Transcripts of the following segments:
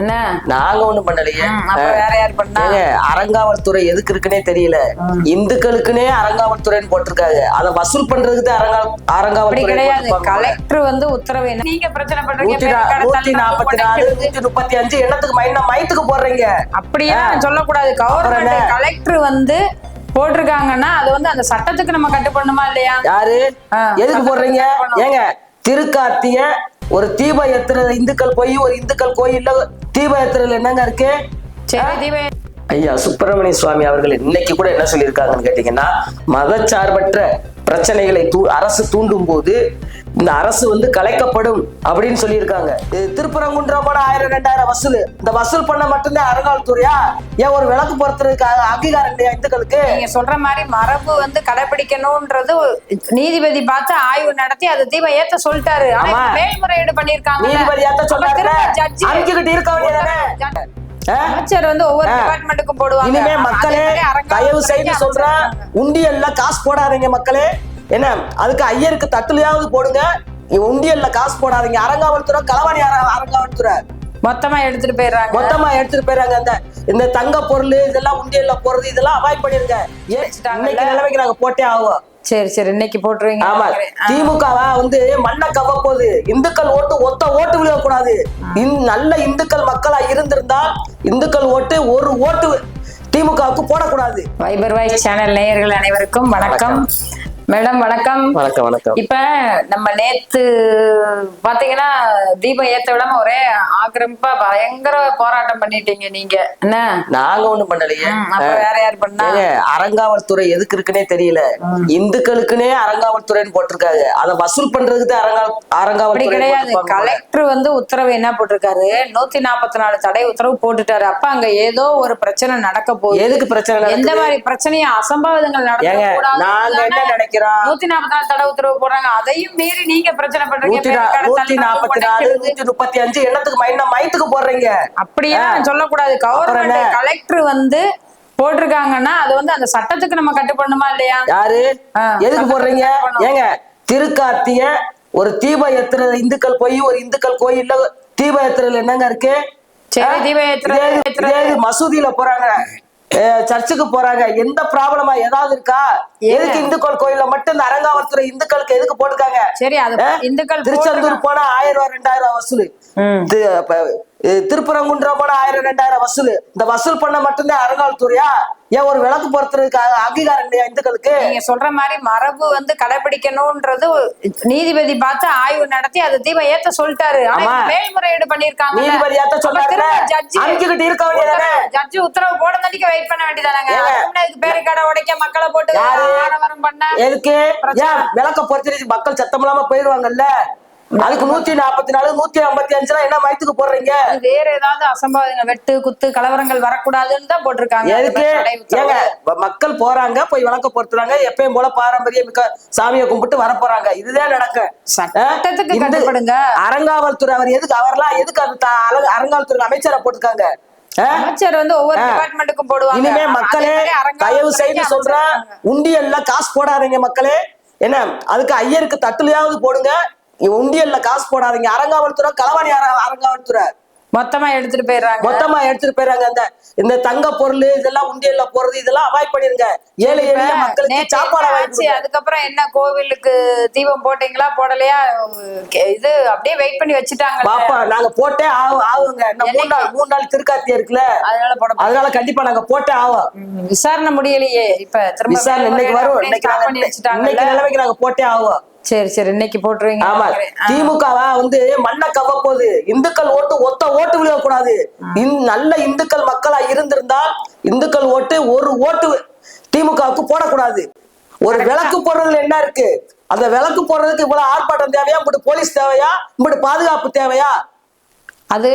என்ன? நாங்க ஒண்ணும் பண்ணலையே. ம், அப்ப வேற யார் பண்ணா? ஏங்க அரங்காவல்துறை எதுக்கு இருக்குன்னே தெரியல. இந்துக்களுக்குனே அரங்காவல்துறைன்னு போட்டிருக்காங்க. அதை வசூல் பண்றதுக்கு தான் அரங்கா அப்படி அரங்காவல்துறை கிடையாது. கலெக்டர் வந்து உத்தரவு நீங்க பிரச்சனை பண்றீங்க. நூத்தி நாற்பத்தி நாலு. நூத்தி முப்பத்தி அஞ்சு எண்ணத்துக்கு மைனா மயத்துக்கு போடுறீங்க? அப்படியே சொல்லக்கூடாது. கவர்மெண்ட்? கலெக்டர் வந்து போட்டிருக்காங்கன்னா அது வந்து அந்த சட்டத்துக்கு நம்ம கட்டுப்படணுமா இல்லையா? யாரு? எதுக்கு போடுறீங்க. ஏங்க திருக்கார்த்திய ஒரு தீப ஏத்துறது இந்துக்கள் போய் ஒரு இந்துக்கள் கோயில்ல தீப ஏத்துறதுல என்னங்க இருக்கு? சரி தீபே ஐயா சுப்பிரமணிய சுவாமி அவர்கள் இன்னைக்கு கூட என்ன சொல்லியிருக்காங்கன்னு கேட்டீங்கன்னா மதச்சார்பற்ற பிரச்சனைகளை தூ அரசு தூண்டும் போது இந்த அரசு வந்து கலைக்கப்படும் அப்படின்னு சொல்லியிருக்காங்க. இது திருப்பரங்குன்றமோட ஆயிரம் ரெண்டாயிரம் வசூல். இந்த வசூல் பண்ண மட்டும்தான் அரங்காவல்துறையா ஏன் ஒரு விளக்கு பொறுத்ததுக்கு அ- அங்கீகாரம் இல்லையா இந்துக்களுக்கு? நீங்க சொல்ற மாதிரி மரபு வந்து கடைபிடிக்கணும்ன்றது நீதிபதி பார்த்து ஆய்வு நடத்தி அது தீபம் ஏத்த சொல்லிட்டாரு. மேல்முறையீடு பண்ணிருக்காங்க நீதிபதியாத்த சொன்னாங்க அனுப்பிக்கிட்டு இருக்க வேண்டியதானே? அமைச்சர் வந்து ஒவ்வொரு. டிபார்ட்மெண்ட்டுக்கும் போடுவாங்க. இனிமே மக்களே தயவு செய்து சொல்றேன். உண்டியல்ல காசு போடாதீங்க மக்களே. என்ன அதுக்கு ஐயருக்கு தட்டுலையாவது போடுங்க. உண்டியல்ல காசு போடாதீங்க. அரங்காவல்துறை களவாணி அர- அரங்காவல்துறை மொத்தமா எடுத்துட்டு போயிடுறாங்க. மொத்தமா எடுத்துட்டு போயிறாங்க அந்த இந்த தங்க பொருள் இதெல்லாம் உண்டியல்ல போறது இதெல்லாம் அவாய்ட் பண்ணிருங்க? இன்னைக்கு நிலைமைக்கு நாங்க போட்டே ஆகும் சரி சரி இன்னைக்கு போட்டுருவீங்க. ஆமா. திமுகவா வந்து மண்ணை கவ போகுது இந்துக்கள் ஓட்டு ஒத்த ஓட்டு விழுகக்கூடாது. நல்ல இந்துக்கள் மக்களா இருந்திருந்தால் இந்துக்கள் ஓட்டு ஒரு ஓட்டு திமுகவுக்கு போடக்கூடாது. வைபர் வாய்ஸ் சேனல் நேயர்கள் அனைவருக்கும் வணக்கம். மேடம் வணக்கம். வணக்கம் வணக்கம். இப்ப நம்ம நேத்து பாத்தீங்கன்னா தீபம் ஏத்த விடாம ஒரே ஆக்கிரமிப்பா பயங்கர போராட்டம் பண்ணிட்டீங்க நீங்க. என்ன? நாங்க ஒண்ணும் பண்ணலையே. வேற யார் பண்ணா? ஏங்க, அரங்காவல்துறை எதுக்கு இருக்குன்னே தெரியல. இந்துக்களுக்குனே அரங்காவல்துறைன்னு போட்டிருக்காங்க. அதை வசூல் பண்றதுக்கு தான் அரங்கா அப்படி அரங்காவல்துறை கிடையாது. கலெக்டர் வந்து உத்தரவு என்ன போட்டிருக்காரு? நூத்தி நாற்பத்தி நாலு தடை உத்தரவு போட்டுட்டாரு. அப்ப அங்க ஏதோ ஒரு பிரச்சனை நடக்க போகுது. எதுக்கு பிரச்சனை எந்த? மாதிரி பிரச்சனையும் அசம்பாவிதங்கள் நடக்க நாங்க என்ன நினைக்கிறோம்? நூத்தி நாற்பத்தி நாலு தடை உத்தரவு போடுறாங்க. அதையும் மீறி நீங்க பிரச்சனை பண்றீங்க. நூத்தி நாற்பத்தி நாலு. நூத்தி முப்பத்தி அஞ்சு எண்ணத்துக்கு மைனா மயத்துக்கு போடுறீங்க? அப்படியே சொல்லக்கூடாது. கவர்மெண்ட்? கலெக்டர் வந்து போட்டிருக்காங்கன்னா அது வந்து அந்த சட்டத்துக்கு நம்ம கட்டுப்படணுமா இல்லையா? யாரு? எதுக்கு போடுறீங்க. ஏங்க திருக்கார்த்திய ஒரு தீப ஏத்துறது இந்துக்கள் போய் ஒரு இந்துக்கள் கோயில்ல தீப ஏத்துறதுல என்னங்க இருக்கு? சரி தீப இது மசூதியில போறாங்க. சர்ச்சுக்கு போறாங்க. எந்த ப்ராப்ளமா ஏதாவது இருக்கா? எதுக்கு இந்துக்கள் கோயில்ல மட்டும் இந்த அரங்காவல்துறை இந்துக்களுக்கு எதுக்கு போட்டுருக்காங்க? சரி? இந்துக்கள் திருச்செந்தூர் போனா ஆயிரம் ரூபாய் ரெண்டாயிரம் ரூபாய் வசூல். ம். தி- அப்ப, அஹ் திருப்பரங்குன்றம் போனா ஆயிரம் ரெண்டாயிரம் வசூல். இந்த வசூல் பண்ண மட்டும்தான் அரங்காவல்துறையா ஏன் ஒரு விளக்கு பொறுத்ததுக்கு அ- அங்கீகாரம் இல்லையா இந்துக்களுக்கு? நீங்க சொல்ற மாதிரி மரபு வந்து கடைபிடிக்கணும்ன்றது நீதிபதி பார்த்து ஆய்வு நடத்தி அது தீபம் ஏத்த சொல்லிட்டாரு. மேல்முறையீடு பண்ணிருக்காங்க நீதிபதியாத்த சொன்னாங்க அனுப்பிக்கிட்டு இருக்க வேண்டியதானே? ஜட்ஜி உத்தரவு போட தண்டிக்க வெயிட் பண்ண வேண்டியதானங்க. இதுக்கு பேரு கடை உடைக்க மக்களை போட்டு? ஆரவாரம் பண்ண எதுக்கு? ஏன்? விளக்க பொறுத்து மக்கள் சத்தம் இல்லாம போயிருவாங்கல்ல? அதுக்கு நூத்தி நாற்பத்தி நாலு நூத்தி ஐம்பத்தி அஞ்சுலாம் என்ன மயத்துக்கு போடுறீங்க? வேற ஏதாவது அசம்பாவிதங்கள் வெட்டு குத்து கலவரங்கள் வரக்கூடாதுன்னு தான் போட்டிருக்காங்க. எதுக்கு? மக்கள் போறாங்க போய் விளக்க பொறுத்துறாங்க எப்பயும் போல பாரம்பரிய மிக்க சாமியை கும்பிட்டு வர போறாங்க இதுதான் நடக்கும். சட்டத்துக்கு கட்டுப்படுங்க. அரங்காவல்துறை அவர் எதுக்கு அவர்லாம் எதுக்கு அது அரங்காவல்துறை அமைச்சரை போட்டிருக்காங்க? அமைச்சர் வந்து ஒவ்வொரு. டிபார்ட்மெண்ட்டுக்கும் போடுவாங்க. இனிமே மக்களே தயவு செய்து சொல்றேன். உண்டியல்ல காசு போடாதீங்க மக்களே. என்ன அதுக்கு ஐயருக்கு தட்டுலையாவது போடுங்க. உண்டியல்ல காசு போடாதீங்க. அரங்காவல்துறை களவாணி அர- அரங்காவல்துறை மொத்தமா எடுத்துட்டு போயிடுறாங்க. மொத்தமா எடுத்துட்டு போயிறாங்க அந்த இந்த தங்க பொருள் இதெல்லாம் உண்டியல்ல போறது இதெல்லாம் அவாய்ட் பண்ணிருங்க. ஏழை எளிய மக்களுக்கு சாப்பாடு. அதுக்கப்புறம் என்ன? கோவிலுக்கு தீபம் போட்டீங்களா? போடலையா? இது அப்படியே வெயிட் பண்ணி வச்சுட்டாங்க பாப்பா நாங்க போட்டே ஆகுங்க மூணு நாள் மூணு நாள் திருக்கார்த்தியா இருக்குல்ல. அதனால போட அதனால கண்டிப்பா நாங்க போட்டே ஆகும் விசாரணை முடியலையே. இப்ப திரும்ப விசாரணை இன்னைக்கு வரும். இன்னைக்கு நிலைமைக்கு நாங்க போட்டே ஆகும் சரி சரி இன்னைக்கு போட்டுருவீங்க. ஆமா. திமுகவா வந்து மண்ணை கவ போகுது இந்துக்கள் ஓட்டு ஒத்த ஓட்டு விழுகக்கூடாது. இந்- நல்ல இந்துக்கள் மக்களா இருந்திருந்தால் இந்துக்கள் ஓட்டு ஒரு ஓட்டு திமுகவுக்கு போடக்கூடாது. ஒரு விளக்கு போடுறதுல என்ன இருக்கு? அந்த விளக்கு போடுறதுக்கு இவ்வளவு ஆர்ப்பாட்டம் தேவையா? இப்படி போலீஸ் தேவையா? இப்படி பாதுகாப்பு தேவையா? அது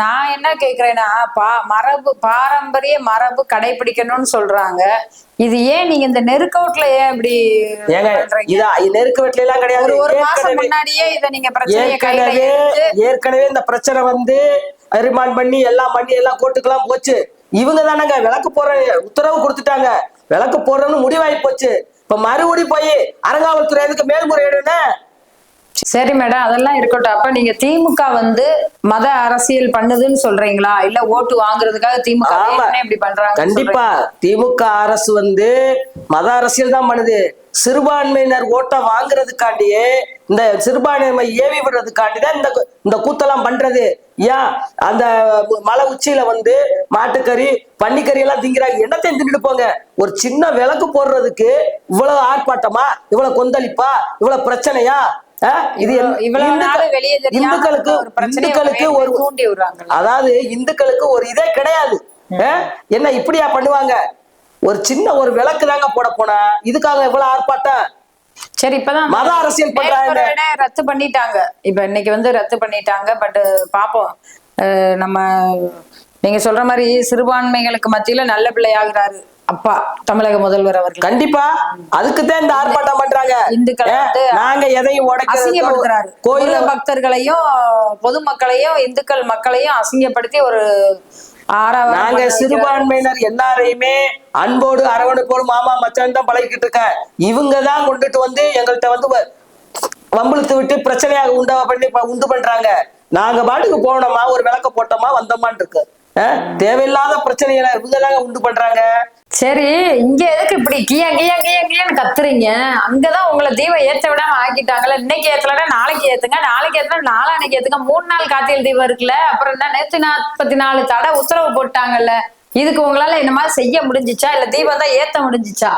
நான் என்ன கேக்குறேன்னா பா மரபு பாரம்பரிய மரபு கடைபிடிக்கணும்னு சொல்றாங்க. இது ஏன் நீங்க இந்த நெருக்கவுட்ல ஏன் இப்படி ஏங்க பண்றீங்க? இதா நெருக்க வெட்டில எல்லாம் கிடையாது. ஒரு மாசம் முன்னாடியே இத நீங்க ஏற்கனவே ஏற்கனவே இந்த பிரச்சனை வந்து ரிமாண்ட் பண்ணி எல்லாம் பண்ணி எல்லாம் கோர்ட்டுக்கெல்லாம் போச்சு. இவங்க தானங்க விளக்கு போற உத்தரவு கொடுத்துட்டாங்க. விளக்கு போடுறோம்னு முடிவாகி போச்சு. இப்ப மறுபடி போய் அரங்காவல்துறை எதுக்கு மேல்முறையிடுன்னு சரி மேடம் அதெல்லாம் இருக்கட்டும். அப்ப நீங்க திமுக வந்து மத அரசியல் பண்ணுதுன்னு சொல்றீங்களா? இல்ல ஓட்டு வாங்குறதுக்காக திமுக இப்படி பண்றாங்க கண்டிப்பா. திமுக அரசு வந்து மத அரசியல் தான் பண்ணுது. சிறுபான்மையினர் ஓட்டை வாங்குறதுக்காண்டியே இந்த சிறுபான்மை ஏவி விடுறதுக்காண்டி தான் இந்த இந்த கூத்தெல்லாம் பண்றது. ஏன்? அந்த மலை உச்சியில வந்து மாட்டுக்கறி பன்னிக்கறி எல்லாம் திங்கிறாங்க. என்னத்தையும் தின்னுட்டு போங்க? ஒரு சின்ன விளக்கு போடுறதுக்கு இவ்வளவு ஆர்ப்பாட்டமா? இவ்வளவு கொந்தளிப்பா? இவ்வளவு பிரச்சனையா? இது இவ்வளவு இந்துக்களுக்கு இந்துக்களுக்கு ஒரு அதாவது இந்துக்களுக்கு ஒரு இதே கிடையாது? என்ன இப்படியா பண்ணுவாங்க? ஒரு சின்ன ஒரு விளக்கு தாங்க போட போனா இதுக்காக எவ்வளவு ஆர்ப்பாட்டம் சரி இப்பதான் மத அரசியல் பண்றாங்க. ரத்து பண்ணிட்டாங்க. இப்ப இன்னைக்கு வந்து ரத்து பண்ணிட்டாங்க பட் பாப்போம். நம்ம நீங்க சொல்ற மாதிரி சிறுபான்மைகளுக்கு மத்தியில நல்ல பிள்ளையாகிறாரு. அப்பா தமிழக முதல்வர் அவர்கள். கண்டிப்பா. அதுக்குதான் இந்த ஆர்ப்பாட்டம் பண்றாங்க. இந்துக்களை நாங்க எதையும் அசிங்கப்படுத்துறாரு. கோயில பக்தர்களையும் பொதுமக்களையும் இந்துக்கள் மக்களையும் அசிங்கப்படுத்தி ஒரு நாங்க சிறுபான்மையினர் எல்லாரையுமே அன்போடு அரவணைப்போடு மாமா மச்சான் தான் பழகிக்கிட்டு இருக்க. இவங்க தான் கொண்டுட்டு வந்து எங்கள்கிட்ட வந்து வம்பிழுத்து விட்டு பிரச்சனையாக உண்டா பண்ணி உண்டு பண்றாங்க. நாங்க பாட்டுக்கு போனோமா ஒரு விளக்க போட்டோமா வந்தோமான்னு இருக்கு? தேவையில்லாத பிரச்சனைகளை இவங்க தாங்க உண்டு பண்றாங்க. சரி இங்க எதுக்கு இப்படி கியா கியா கியா கியான்னு கத்துறீங்க? அங்கதான் உங்களை தீபம் ஏத்த விடாம ஆக்கிட்டாங்களே. இன்னைக்கு ஏத்தலடா நாளைக்கு ஏத்துங்க. நாளைக்கு ஏத்தனா நாளானைக்கு ஏத்துங்க. மூணு நாள் காத்தியல் தீபம் இருக்குல்ல அப்புறம் என்ன? நேத்து நாற்பத்தி நாலு தடை உத்தரவு போட்டாங்கல்ல. இதுக்கு உங்களால என்ன மாதிரி செய்ய முடிஞ்சுச்சா? இல்ல தீபம் தான் ஏத்த முடிஞ்சுச்சா?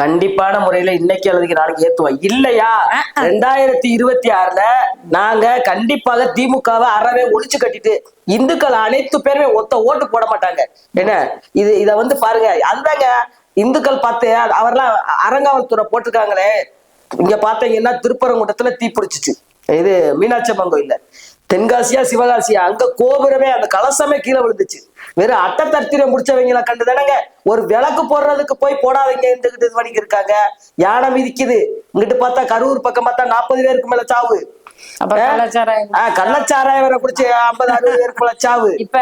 கண்டிப்பான முறையில இன்னைக்கு அல்லது நாளைக்கு ஏத்துவோம் இல்லையா? ரெண்டாயிரத்தி இருபத்தி ஆறுல நாங்க கண்டிப்பாக திமுகவை அறவே ஒழிச்சு கட்டிட்டு இந்துக்கள் அனைத்து பேருமே ஒத்த ஓட்டு போட மாட்டாங்க. என்ன? இது இத வந்து பாருங்க. அந்தாங்க இந்துக்கள் பார்த்து அவர்லாம் அரங்காவல்துறை போட்டிருக்காங்களே. இங்க பாத்தீங்கன்னா திருப்பரங்குன்றத்துல தீ பிடிச்சிச்சு. இது மீனாட்சி அம்மன் கோயில்ல. தென்காசியா சிவகாசியா அங்க கோபுரமே அந்த கலசமே கீழே விழுந்துச்சு. வெறும் அட்டை தர்த்திரம் முடிச்சவங்கள கண்டு தானங்க ஒரு விளக்கு போடுறதுக்கு போய் போடாதீங்க இருந்துகிட்டு இது பண்ணிக்கு இருக்காங்க. யானை மிதிக்குது. இங்கிட்டு பார்த்தா கரூர் பக்கம் பார்த்தா நாற்பது பேருக்கு மேல சாவு. கள்ளச்சாராயம் வர குடிச்சு ஐம்பது அறுபது பேருக்கு மேல சாவு. இப்ப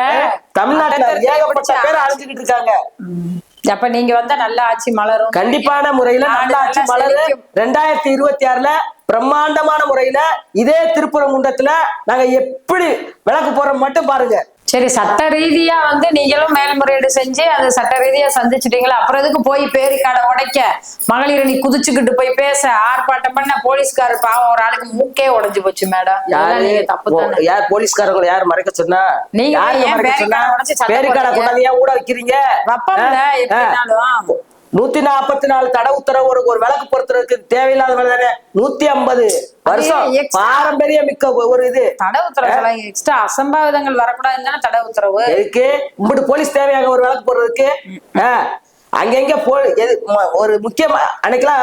தமிழ்நாட்டுல ஏகப்பட்ட தரித்திரம் பேர் அழைஞ்சுக்கிட்டு இருக்காங்க. ம். அப்ப நீங்க வந்தா நல்ல ஆட்சி மலரும். கண்டிப்பான முறையில நல்ல ஆட்சி நல்லா மலரு. செழிக்கும். ரெண்டாயிரத்தி இருபத்தி ஆறுல பிரம்மாண்டமான முறையில இதே திருப்பரங்குன்றத்துல நாங்க எப்படி விளக்கு போறோம் மட்டும் பாருங்க. சரி சட்ட ரீதியா வந்து நீங்களும் மேல்முறையீடு செஞ்சு அது சட்ட ரீதியா சந்திச்சிட்டீங்களா? அப்புறம் எதுக்கு போய் பேரிக்காடை உடைக்க? மகளிர் நீ குதிச்சுக்கிட்டு போய் பேச ஆர்ப்பாட்டம் பண்ண போலீஸ்காரர் பாவம் ஒரு ஆளுக்கு மூக்கே உடைஞ்சு போச்சு மேடம். தப்பு யார் போலீஸ்காரங்களை யார் மறைக்க சொன்னா? நீங்க பேரிக்காடை? கொண்டாந்து ஏன் ஊட வைக்கிறீங்க? நூத்தி நாற்பத்தி நாலு தடை உத்தரவு ஒரு ஒரு விளக்கு பொறுத்தறதுக்கு தேவையில்லாத வேலை தானே? நூத்தி ஐம்பது வருஷம். பாரம்பரிய மிக்க ஒரு இது. தடை உத்தரவு எக்ஸ்ட்ரா அசம்பாவிதங்கள் வரக்கூடாதுன்னு தானே தடை உத்தரவு? எதுக்கு? இப்படி போலீஸ் தேவையாக ஒரு விளக்கு போடுறதுக்கு. அங்கங்க போ ஒரு முக்கியமா அன்னைக்கெல்லாம்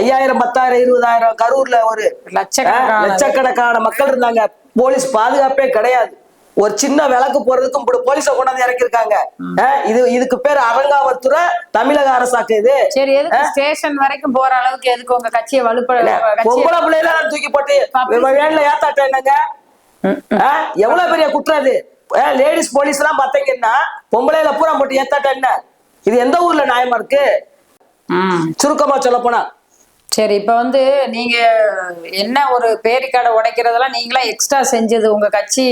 ஐயாயிரம் பத்தாயிரம் இருபதாயிரம் கரூர்ல ஒரு லட்சக்கணக்கான மக்கள் இருந்தாங்க. போலீஸ் பாதுகாப்பே கிடையாது. ஒரு சின்ன விளக்கு போறதுக்கும் இப்படி போலீஸ கொண்டாந்து இறக்கிருக்காங்க இது இதுக்கு பேர் அரங்காவல்துறை தமிழக அரசாக்கு இது. சரி எதுக்கு ஸ்டேஷன் வரைக்கும் போற அளவுக்கு எதுக்கு உங்க கட்சியை வலுப்ப கட்சியை பொம்பளை பிள்ளைல தூக்கி போட்டு வேன்ல ஏத்தாட்ட என்னங்க? எவ்வளவு பெரிய குற்றம் அது லேடிஸ் போலீஸ் எல்லாம் பாத்தீங்கன்னா பொம்பளையில பூரா போட்டு ஏத்தாட்ட என்ன? இது எந்த ஊர்ல நியாயமா இருக்கு? சுருக்கமா சொல்ல போனா சரி இப்ப வந்து நீங்க என்ன ஒரு பேரிக்காடை உடைக்கிறதெல்லாம் நீங்களா எக்ஸ்ட்ரா செஞ்சது? உங்க கட்சி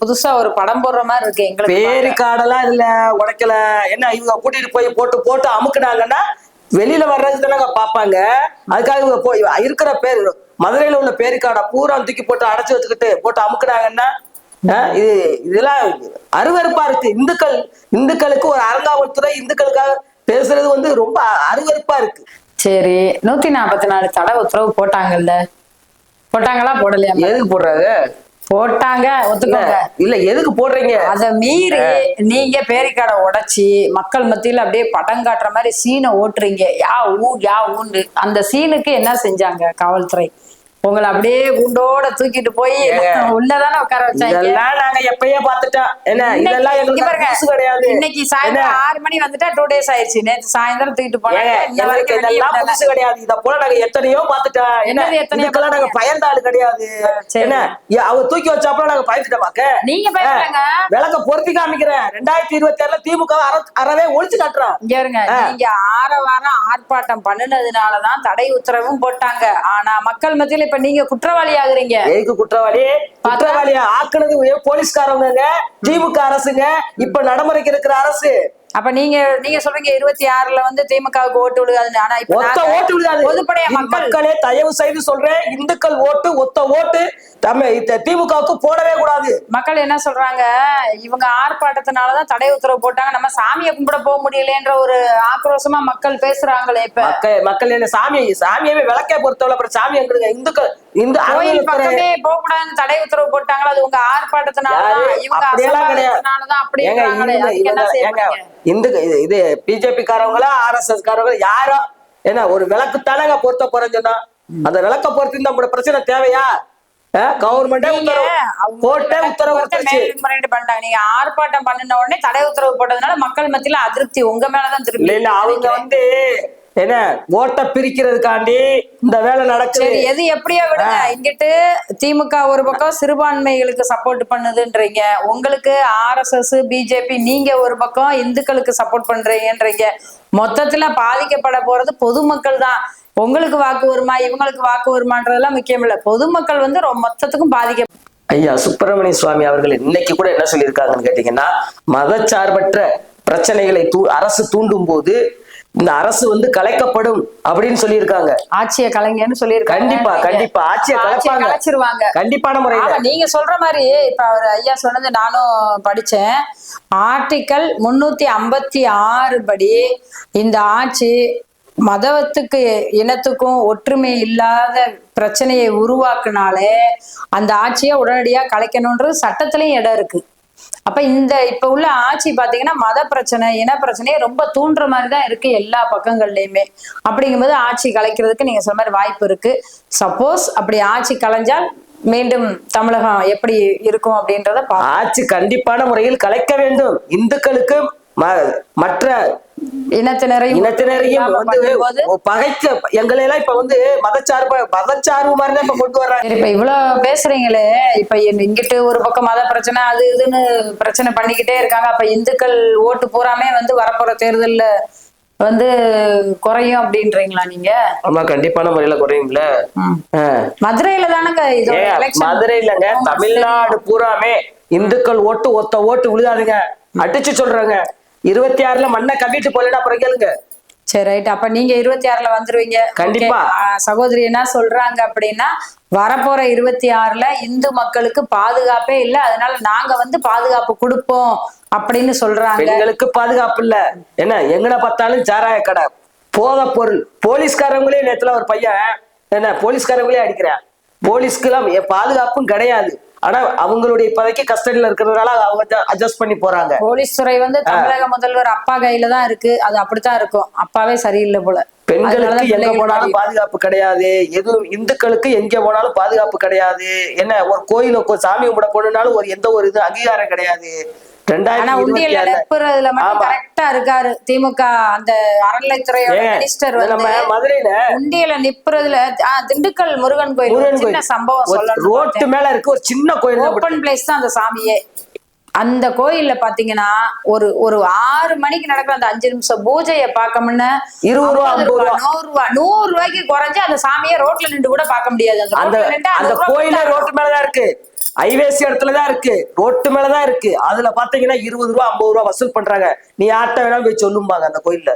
புதுசா ஒரு படம் போடுற மாதிரி இருக்கு எங்களுக்கு பேரிக்காடெல்லாம் காடெல்லாம் இல்ல உடைக்கல. என்ன இவங்க கூட்டிட்டு போய் போட்டு போட்டு அமுக்குனாங்கன்னா வெளியில வர்றது தானங்க பாப்பாங்க. அதுக்காக இவங்க போய் இருக்கிற பேர் மதுரையில உள்ள பேரிக்காடை பூரா தூக்கி போட்டு அடைச்சு வச்சுக்கிட்டு போட்டு அமுக்குனாங்கன்னா ஆ, இது இதெல்லாம் அருவருப்பா இருக்கு. இந்துக்கள் இந்துக்களுக்கு ஒரு அரங்காவல்துறை இந்துக்களுக்காக பேசுறது வந்து ரொம்ப அருவறுப்பா இருக்கு. சரி நூத்தி நாற்பத்தி நாலு தடை உத்தரவு போட்டாங்கல்ல? போட்டாங்களா? போடலையா? எதுக்கு போடுறாங்க? போட்டாங்க ஒத்துக்கோங்க. இல்ல எதுக்கு போடுறீங்க? அத மீறி நீங்க பேரிக்காடை உடைச்சி மக்கள் மத்தியில அப்படியே படம் காட்டுற மாதிரி சீனை ஓட்டுறீங்க. யா ஊ யா ஊண்டு அந்த சீனுக்கு என்ன செஞ்சாங்க காவல்துறை? உங்களை அப்படியே குண்டோட தூக்கிட்டு போய் உள்ளதானே உட்கார வச்சாங்க. இதெல்லாம் நாங்க எப்பயே பார்த்துட்டோம் என்ன இதெல்லாம் எங்களுக்கு கிடையாது. இன்னைக்கு சாயந்தரம் ஆறு மணி வந்துட்டா டூ டேஸ் ஆயிடுச்சு. நேத்து சாயந்தரம் தூக்கிட்டு போனாங்க. இன்ன வரைக்கும் இதெல்லாம். புதுசு கிடையாது. இத போல நாங்க எத்தனையோ பார்த்துட்டோம் என்ன? எத்தனையோ இதுக்கெல்லாம் நாங்க பயந்த ஆளு கிடையாது. என்ன? ஏ, அவ தூக்கி வச்சாப்பல நாங்க பயந்துட்டோமாக்க நீங்க பயப்படலங்க விளக்க பொருத்தி காமிக்கிறேன். ரெண்டாயிரத்தி இருபத்தி ஆறுல திமுக அற அறவே ஒழிச்சு காட்டுறோம் இங்க இருங்க. நீங்க ஆற வாரம் ஆர்ப்பாட்டம் பண்ணுனதுனாலதான் தடை உத்தரவும் போட்டாங்க. ஆனா மக்கள் மத்தியில இப்ப நீங்க குற்றவாளி ஆகுறீங்க. எதுக்கு குற்றவாளி? குற்றவாளியா ஆக்குனது போலீஸ்காரவங்க திமுக அரசுங்க இப்ப நடைமுறைக்கு இருக்கிற அரசு. அப்ப நீங்க நீங்க சொல்றீங்க இருபத்தி ஆறுல வந்து திமுகவுக்கு ஓட்டு விழுகாதுன்னு. ஆனா இப்ப ஒத்த ஓட்டு விழுகாது. பொதுப்படைய மக்கள் தயவு செய்து சொல்றேன் இந்துக்கள் ஓட்டு ஒத்த ஓட்டு தமிழ் திமுகவுக்கு போடவே கூடாது. மக்கள் என்ன சொல்றாங்க? இவங்க ஆர்ப்பாட்டத்தினாலதான் தடை உத்தரவு போட்டாங்க. நம்ம சாமியை கும்பிட போக முடியலன்ற ஒரு ஆக்ரோஷமா மக்கள் பேசுறாங்களே இப்ப. மக்கள் மக்கள் என்ன சாமி சாமியவே விளக்கே பொறுத்தவரை அப்புறம் சாமி எங்களுக்கு இந்துக்கள் இந்து கோயில் பக்கமே போக கூடாதுன்னு தடை உத்தரவு போட்டாங்களா? அது உங்க ஆர்ப்பாட்டத்தினாலதான்? இந்து இது பிஜேபி காரவங்களா ஆர்எஸ்எஸ் காரவங்களா யாரோ? என்ன ஒரு விளக்கு தானங்க பொருத்த போறேன்னு சொன்னா அந்த விளக்க பொறுத்து நம்மளோட பிரச்சனை தேவையா? கவர்மெண்டே உத்தரவு உத்தரவு பண்ணிட்டாங்க நீங்க ஆர்ப்பாட்டம் பண்ணின உடனே தடை உத்தரவு போட்டதுனால மக்கள் மத்தியில அதிருப்தி உங்க மேலதான் திருப்பி இல்ல அவங்க வந்து என்ன ஓட்ட பிரிக்கிறதுக்காண்டி இந்த வேலை நடக்குது. எது எப்படியோ விடுங்க. இங்கிட்டு திமுக ஒரு பக்கம் சிறுபான்மைகளுக்கு சப்போர்ட் பண்ணுதுன்றீங்க. உங்களுக்கு ஆர்எஸ்எஸ் பிஜேபி நீங்க ஒரு பக்கம் இந்துக்களுக்கு சப்போர்ட் பண்றீங்கன்றீங்க. மொத்தத்துல பாதிக்கப்பட போறது பொதுமக்கள் தான். உங்களுக்கு வாக்கு வருமா இவங்களுக்கு வாக்கு வருமான்றதெல்லாம் முக்கியம் இல்ல. பொதுமக்கள் வந்து மொத்தத்துக்கும் பாதிக்க ஐயா சுப்பிரமணிய சுவாமி அவர்கள் இன்னைக்கு கூட என்ன சொல்லியிருக்காங்கன்னு கேட்டீங்கன்னா மதச்சார்பற்ற பிரச்சனைகளை தூ அரசு தூண்டும் போது இந்த அரசு வந்து கலைக்கப்படும் அப்படின்னு சொல்லியிருக்காங்க. ஆட்சியை கலைஞன்னு சொல்லியிருக்காங்க. கண்டிப்பா கண்டிப்பா. ஆட்சியை கலைப்பாங்க. கலைச்சிருவாங்க. கண்டிப்பான முறையில. நீங்க சொல்ற மாதிரி இப்ப அவர் ஐயா சொன்னது நானும் படிச்சேன். ஆர்டிக்கல் முன்னூத்தி ஐம்பத்தி ஆறு படி இந்த ஆட்சி மதத்துக்கு இனத்துக்கும் ஒற்றுமை இல்லாத பிரச்சனையை உருவாக்குனாலே அந்த ஆட்சியை உடனடியா கலைக்கணுன்றது சட்டத்திலயும் இடம் இருக்கு. அப்ப இந்த இப்ப உள்ள ஆட்சி பாத்தீங்கன்னா மத பிரச்சனை இன பிரச்சனையே ரொம்ப தூண்டுற மாதிரி தான் இருக்கு எல்லா பக்கங்கள்லயுமே. அப்படிங்கும்போது ஆட்சி கலைக்கிறதுக்கு நீங்க சொன்ன மாதிரி வாய்ப்பு இருக்கு. சப்போஸ் அப்படி ஆட்சி கலைஞ்சால் மீண்டும் தமிழகம் எப்படி இருக்கும் அப்படின்றத ஆட்சி கண்டிப்பான முறையில் கலைக்க வேண்டும். இந்துக்களுக்கு ம- மற்ற இனத்தினரையும் இனத்தினரையும் வந்து பகைக்க எங்களை எல்லாம் இப்ப வந்து மதச்சார்பு மதச்சார்பு மாதிரி தான் இப்ப கொண்டு வர்றாங்க. இப்ப இவ்வளவு பேசுறீங்களே இப்ப இங்க- இங்கிட்டு ஒரு பக்கம் மத பிரச்சனை அது இதுன்னு பிரச்சனை பண்ணிக்கிட்டே இருக்காங்க. அப்ப இந்துக்கள் ஓட்டு பூராமே வந்து வரப்போற தேர்தல்ல வந்து குறையும் அப்படின்றீங்களா நீங்க? ஆமா கண்டிப்பான முறையில குறையும்ல. மதுரையில தானங்க இது எலெக்ஷன் மதுரையிலங்க தமிழ்நாடு பூராமே இந்துக்கள் ஓட்டு ஒத்த ஓட்டு விழுகாதுங்க அடிச்சு சொல்றாங்க. இருபத்தி ஆறுல மண்ணை கட்டிட்டு போலன்னா அப்புறம் கேளுங்க. சரி ரைட் அப்ப நீங்க இருபத்தி ஆறுல வந்துருவீங்க. கண்டிப்பா. சகோதரி என்ன சொல்றாங்க அப்படின்னா வரப்போற இருபத்தி ஆறுல இந்து மக்களுக்கு பாதுகாப்பே இல்ல அதனால நாங்க வந்து பாதுகாப்பு கொடுப்போம் அப்படின்னு சொல்றாங்க. பெண்களுக்கு பாதுகாப்பு இல்ல. என்ன எங்கன பார்த்தாலும் சாராய கடை. போத பொருள். போலீஸ்காரங்களே நேத்துல ஒரு பையன் என்ன போலீஸ்காரங்களே அடிக்கிறான். போலீஸ்க்குலாம் எ- பாதுகாப்பும் கிடையாது. ஆனா அவங்களுடைய இப்போதைக்கு கஸ்டடியில இருக்கிறதுனால அவங்க அட்ஜஸ்ட் பண்ணி போறாங்க. போலீஸ் துறை வந்து தமிழக முதல்வர் அப்பா கையில தான் இருக்கு. அது அப்படித்தான் இருக்கும். அப்பாவே சரியில்லை போல. பெண்களுக்கு எங்க போனாலும் பாதுகாப்பு கிடையாது. எதுவும் இந்துக்களுக்கு எங்க போனாலும் பாதுகாப்பு கிடையாது. என்ன ஒரு கோயில ஒரு சாமி கும்பிட போனாலும் ஒரு எந்த ஒரு இது அங்கீகாரம் கிடையாது. இருக்காரு. திமுக அந்த அறநிலைத்துறையோட மினிஸ்டர் வந்து மதுரையில உண்டியல நிப்புறதுல திண்டுக்கல் முருகன் கோயில் சின்ன சம்பவம் ரோட்டு மேல இருக்கு ஒரு சின்ன கோயில் ஓப்பன் பிளேஸ் தான் அந்த சாமியே. அந்த கோயில்ல பாத்தீங்கன்னா ஒரு ஒரு ஆறு மணிக்கு நடக்கிற அந்த அஞ்சு நிமிஷம் பூஜையை பார்க்க முன்ன இருபது ரூபா, ஐம்பது ரூபா. நூறு ரூபா. நூறு ரூபாய்க்கு குறைஞ்சு அந்த சாமியை ரோட்ல நின்று கூட பார்க்க முடியாது. அந்த கோயிலே ரோட்டு மேலதான் இருக்கு. ஐவேசி இடத்துலதான் இருக்கு. ரோட்டு மேலதான் இருக்கு. அதுல பாத்தீங்கன்னா இருபது ரூபா ஐம்பது ரூபா வசூல் பண்றாங்க. நீ யார்கிட்ட வேணாலும் போய் சொல்லும்பாங்க அந்த கோயில்ல.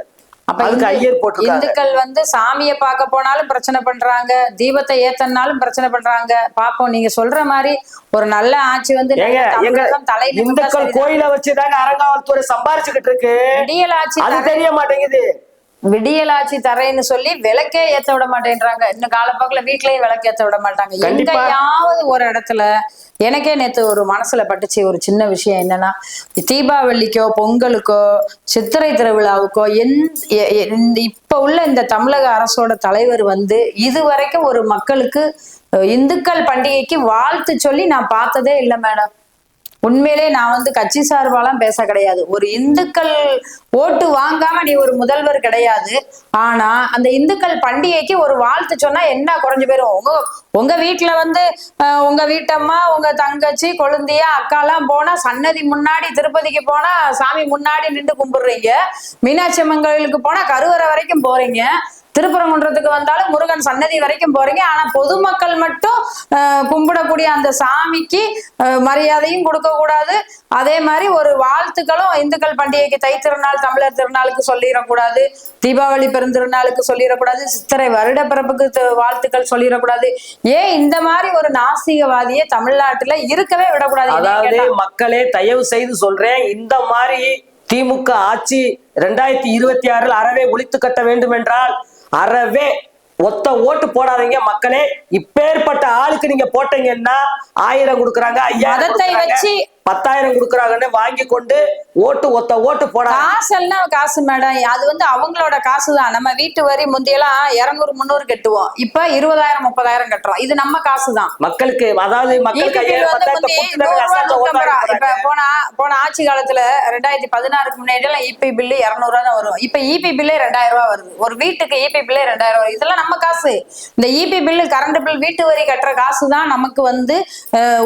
இந்துக்கள் வந்து சாமியை பார்க்க போனாலும் பிரச்சனை பண்றாங்க. தீபத்தை ஏத்தனாலும் பிரச்சனை பண்றாங்க. பாப்போம் நீங்க சொல்ற மாதிரி ஒரு நல்ல ஆட்சி வந்து இந்துக்கள். கோயிலை வச்சுதாங்க அரங்காவல்துறை சம்பாரிச்சுக்கிட்டு இருக்கு. அது தெரிய மாட்டேங்குது. விடியல் ஆட்சி தரேன்னு சொல்லி விளக்கே ஏத்த விட மாட்டேன்றாங்க. இன்னும் காலப்போக்குல வீட்லயும் விளக்கு ஏத்த விட மாட்டாங்க. எங்கேயாவது ஒரு இடத்துல எனக்கே நேத்து ஒரு மனசுல பட்டுச்சு ஒரு சின்ன விஷயம் என்னன்னா தீபாவளிக்கோ பொங்கலுக்கோ சித்திரை திருவிழாவுக்கோ எந்த இப்ப உள்ள இந்த தமிழக அரசோட தலைவர் வந்து இதுவரைக்கும் ஒரு மக்களுக்கு இந்துக்கள் பண்டிகைக்கு வாழ்த்து சொல்லி நான் பார்த்ததே இல்லை மேடம். உண்மையிலே நான் வந்து கட்சி சார்பாலாம் பேச கிடையாது. ஒரு இந்துக்கள் ஓட்டு வாங்காம நீ ஒரு முதல்வர் கிடையாது. ஆனா அந்த இந்துக்கள் பண்டிகைக்கு ஒரு வாழ்த்து சொன்னா என்ன குறைஞ்சு போயிரும்? உங்க உங்க வீட்டுல வந்து உங்க வீட்டம்மா உங்க தங்கச்சி கொழுந்தியா அக்காலாம் போனா சன்னதி முன்னாடி திருப்பதிக்கு போனா சாமி முன்னாடி நின்று கும்பிடுறீங்க. மீனாட்சி அம்மன் கோயிலுக்கு போனா கருவறை வரைக்கும் போறீங்க. திருப்பரங்குன்றத்துக்கு வந்தாலும் முருகன் சன்னதி வரைக்கும் போறீங்க. ஆனா பொதுமக்கள் மட்டும் கும்பிடக்கூடிய அந்த சாமிக்கு மரியாதையும் கொடுக்க கூடாது. அதே மாதிரி ஒரு வாழ்த்துக்களும் இந்துக்கள் பண்டிகைக்கு தை திருநாள் தமிழர் திருநாளுக்கு சொல்லிடக்கூடாது. தீபாவளி பெருந்திருநாளுக்கு சொல்லிடக்கூடாது. சித்திரை வருட பிறப்புக்கு வாழ்த்துக்கள் சொல்லிடக்கூடாது. ஏன் இந்த மாதிரி ஒரு நாஸ்திகவாதியை தமிழ்நாட்டுல இருக்கவே விடக்கூடாது அதாவது. மக்களே தயவு செய்து சொல்றேன் இந்த மாதிரி திமுக ஆட்சி ரெண்டாயிரத்தி இருபத்தி ஆறில் அறவே ஒழித்து கட்ட வேண்டும் என்றால் அறவே. ஒத்த ஓட்டு போடாதீங்க மக்களே. இப்பேற்பட்ட ஆளுக்கு நீங்க போட்டீங்கன்னா ஆயிரம் கொடுக்குறாங்க மதத்தை வச்சு- பத்தாயிரம் கொடுக்குறாங்கன்னு வாங்கி கொண்டு ஓட்டு ஒத்த ஓட்டு போடாத காசெல்லாம் காசு மேடம். அது வந்து அவங்களோட காசு தான் நம்ம வீட்டு வரி முந்தியெல்லாம் இருநூறு முந்நூறு கட்டுவோம். இப்ப இருபதாயிரம் முப்பதாயிரம் கட்டுறோம். இது நம்ம காசு தான் மக்களுக்கு அதாவது மக்களுக்கு ரூபா, ரூபா. போன போன ஆட்சி காலத்துல ரெண்டாயிரத்தி பதினாறுக்கு முன்னாடி எல்லாம் இபி பில்லு இருநூறு ரூபா தான் வரும். இப்ப இபி பில்லே ரெண்டாயிரம் ரூபாய் வருது. ஒரு வீட்டுக்கு இபி பில்லே ரெண்டாயிரம் ரூபாய் இதெல்லாம் நம்ம காசு. இந்த இபி பில்லு கரண்ட் பில் வீட்டு வரி கட்டுற காசு தான் நமக்கு வந்து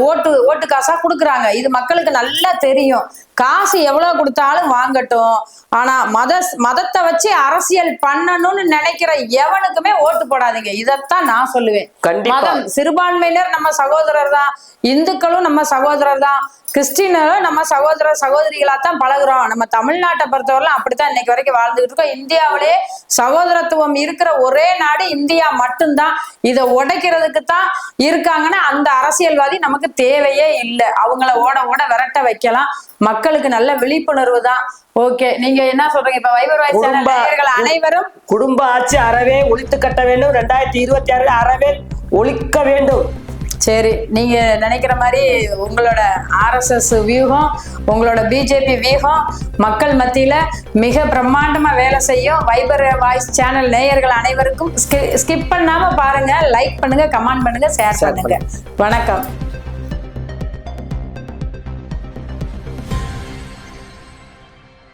ஓட்டு ஓட்டு காசா கொடுக்குறாங்க. இது மக்களுக்கு நல்லா தெரியும். காசு எவ்வளவு கொடுத்தாலும் வாங்கட்டும். ஆனா மத மதத்தை வச்சு அரசியல் பண்ணணும்னு நினைக்கிற எவனுக்குமே ஓட்டு போடாதீங்க. இதைத்தான் நான் சொல்லுவேன். மதம் சிறுபான்மையினர் நம்ம சகோதரர் தான். இந்துக்களும் நம்ம சகோதரர் தான். கிறிஸ்டினரும் நம்ம சகோதர சகோதரிகளா தான் பழகுறோம். நம்ம தமிழ்நாட்டை பொறுத்தவரையிலும் அப்படித்தான் இன்னைக்கு வரைக்கும் வாழ்ந்துகிட்டு இருக்கோம். இந்தியாவிலே சகோதரத்துவம் இருக்கிற ஒரே நாடு இந்தியா மட்டும்தான். இதை உடைக்கிறதுக்கு தான் இருக்காங்கன்னா அந்த அரசியல்வாதி நமக்கு தேவையே இல்லை. அவங்கள ஓட ஓட விரட்ட வைக்கலாம். மக்களுக்கு நல்ல விழிப்புணர்வு தான். ஓகே நீங்க என்ன சொல்றீங்க? இப்ப வைபர் வாய்ஸ் அனைவரும் குடும்ப ஆட்சி அறவே ஒழித்து கட்ட வேண்டும். ரெண்டாயிரத்தி இருபத்தி ஆறில் அறவே ஒழிக்க வேண்டும். சரி நீங்க நினைக்கிற மாதிரி உங்களோட ஆர்எஸ்எஸ் வியூகம் உங்களோட பிஜேபி வியூகம் மக்கள் மத்தியில மிக பிரம்மாண்டமா வேலை செய்யும் வைபர் வாய்ஸ் சேனல் நேயர்கள் அனைவருக்கும். ஸ்கிப் பண்ணாம பாருங்க லைக் பண்ணுங்க கமெண்ட் பண்ணுங்க ஷேர் பண்ணுங்க. வணக்கம்.